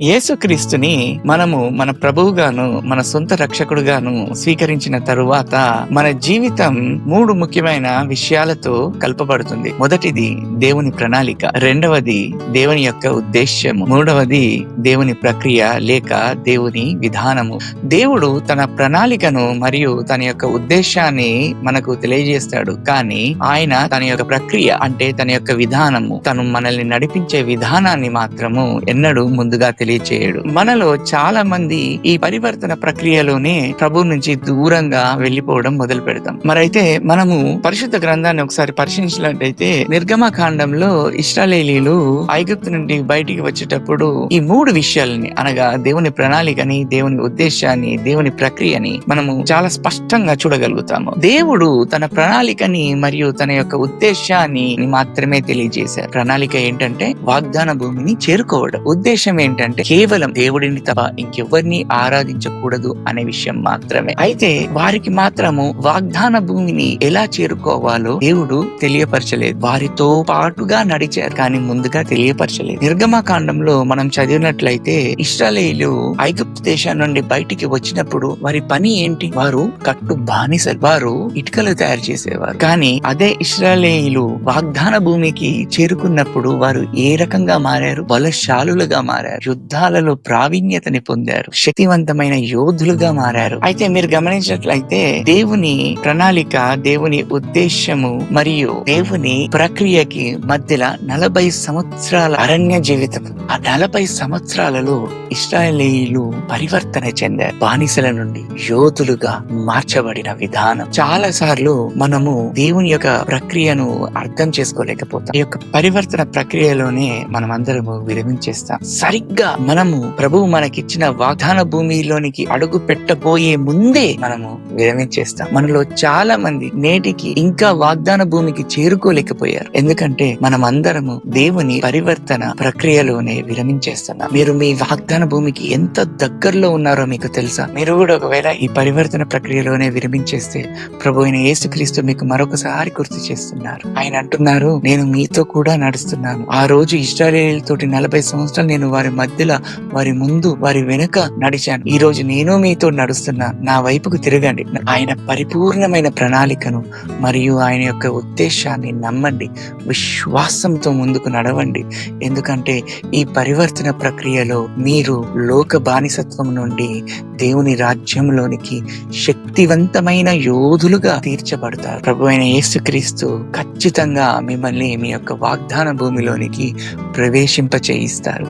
యేసుక్రీస్తుని మనము మన ప్రభువుగాను మన సొంత రక్షకుడుగాను స్వీకరించిన తరువాత మన జీవితం మూడు ముఖ్యమైన విషయాలతో కల్పబడుతుంది. మొదటిది దేవుని ప్రణాళిక. రెండవది దేవుని యొక్క ఉద్దేశ్యము. మూడవది దేవుని ప్రక్రియ లేక దేవుని విధానము. దేవుడు తన ప్రణాళికను మరియు తన యొక్క ఉద్దేశాన్ని మనకు తెలియజేస్తాడు. కానీ ఆయన తన యొక్క ప్రక్రియ అంటే తన యొక్క విధానము తను మనల్ని నడిపించే విధానాన్ని మాత్రము ఎన్నడూ ముందుగా తెలియచేయడు. మనలో చాలా మంది ఈ పరివర్తన ప్రక్రియలోనే ప్రభు నుంచి దూరంగా వెళ్ళిపోవడం మొదలు పెడతాం. మరైతే మనము పరిశుద్ధ గ్రంథాన్ని ఒకసారి పరిశీలించినట్టయితే నిర్గమకాండంలో ఇస్రాలేలీలు ఐగుప్తు నుండి బయటికి వచ్చేటప్పుడు ఈ మూడు విషయాలని అనగా దేవుని ప్రణాళికని దేవుని ఉద్దేశాన్ని దేవుని ప్రక్రియని మనము చాలా స్పష్టంగా చూడగలుగుతాము. దేవుడు తన ప్రణాళికని మరియు తన యొక్క ఉద్దేశాన్ని మాత్రమే తెలియజేశారు. ప్రణాళిక ఏంటంటే వాగ్దాన భూమిని చేరుకోవడం. ఉద్దేశం ఏంటంటే కేవలం దేవుడిని తప్ప ఇంకెవ్వరిని ఆరాధించకూడదు అనే విషయం మాత్రమే. అయితే వారికి మాత్రము వాగ్దాన భూమిని ఎలా చేరుకోవాలో దేవుడు తెలియపరచలేదు. వారితో పాటుగా నడిచారు కానీ ముందుగా తెలియపరచలేదు. నిర్గమకాండంలో మనం చదివినట్లయితే ఇస్రాలేయులు ఐగుప్తు దేశం నుండి బయటికి వచ్చినప్పుడు వారి పని ఏంటి? వారు కట్టు బానిసలు. వారు ఇటుకలు తయారు చేసేవారు. కానీ అదే ఇస్రాలేయులు వాగ్దాన భూమికి చేరుకున్నప్పుడు వారు ఏ రకంగా మారారు? బలశాలులుగా మారారు. యుద్ధాలలో ప్రావీణ్యతని పొందారు. శక్తివంతమైన యోధులుగా మారారు. అయితే మీరు గమనించినట్లయితే దేవుని ప్రణాళిక దేవుని ఉద్దేశము మరియు దేవుని ప్రక్రియకి మధ్యలో నలభై సంవత్సరాల అరణ్య జీవితం. ఆ నలభై సంవత్సరాలలో ఇస్రాయలీలు పరివర్తన చెందారు. బానిసల నుండి యోధులుగా మార్చబడిన విధానం. చాలా సార్లు మనము దేవుని యొక్క ప్రక్రియను అర్థం చేసుకోలేకపోతాం. ఈ యొక్క పరివర్తన ప్రక్రియలోనే మనం అందరము విరమించేస్తాం. సరిగ్గా మనము ప్రభువు మనకిచ్చిన వాగ్దాన భూమిలోనికి అడుగు పెట్టబోయే ముందే మనము విరమించేస్తాం. మనలో చాలా మంది నేటికి ఇంకా వాగ్దాన భూమికి చేరుకోలేకపోయారు. ఎందుకంటే మనం అందరము దేవుని పరివర్తన ప్రక్రియలోనే విరమించేస్తున్నాం. మీరు మీ వాగ్దాన భూమికి ఎంత దగ్గరలో ఉన్నారో మీకు తెలుసా? మీరు కూడా ఒకవేళ ఈ పరివర్తన ప్రక్రియలోనే విరమించేస్తే ప్రభు అయిన యేసుక్రీస్తు మీకు మరొకసారి గుర్తు చేస్తున్నారు. ఆయన అంటున్నారు నేను మీతో కూడా నడుస్తున్నాను. ఆ రోజు ఇస్రాయేల్ తోటి నలభై సంవత్సరాలు నేను వారి మధ్యలో వారి ముందు వారి వెనుక నడిచాను. ఈ రోజు నేను మీతో నడుస్తున్నా నా వైపుకు తిరగండి. ఆయన పరిపూర్ణమైన ప్రణాళికను మరియు ఆయన యొక్క ఉద్దేశాన్ని నమ్మండి. విశ్వాసంతో ముందుకు నడవండి. ఎందుకంటే ఈ పరివర్తన ప్రక్రియలో మీరు లోక బానిసత్వం నుండి దేవుని రాజ్యంలోనికి శక్తివంతమైన యోధులుగా తీర్చబడతారు. ప్రభు అయిన యేసుక్రీస్తు ఖచ్చితంగా మిమ్మల్ని మీ యొక్క వాగ్దాన భూమిలోనికి ప్రవేశింప చేయిస్తారు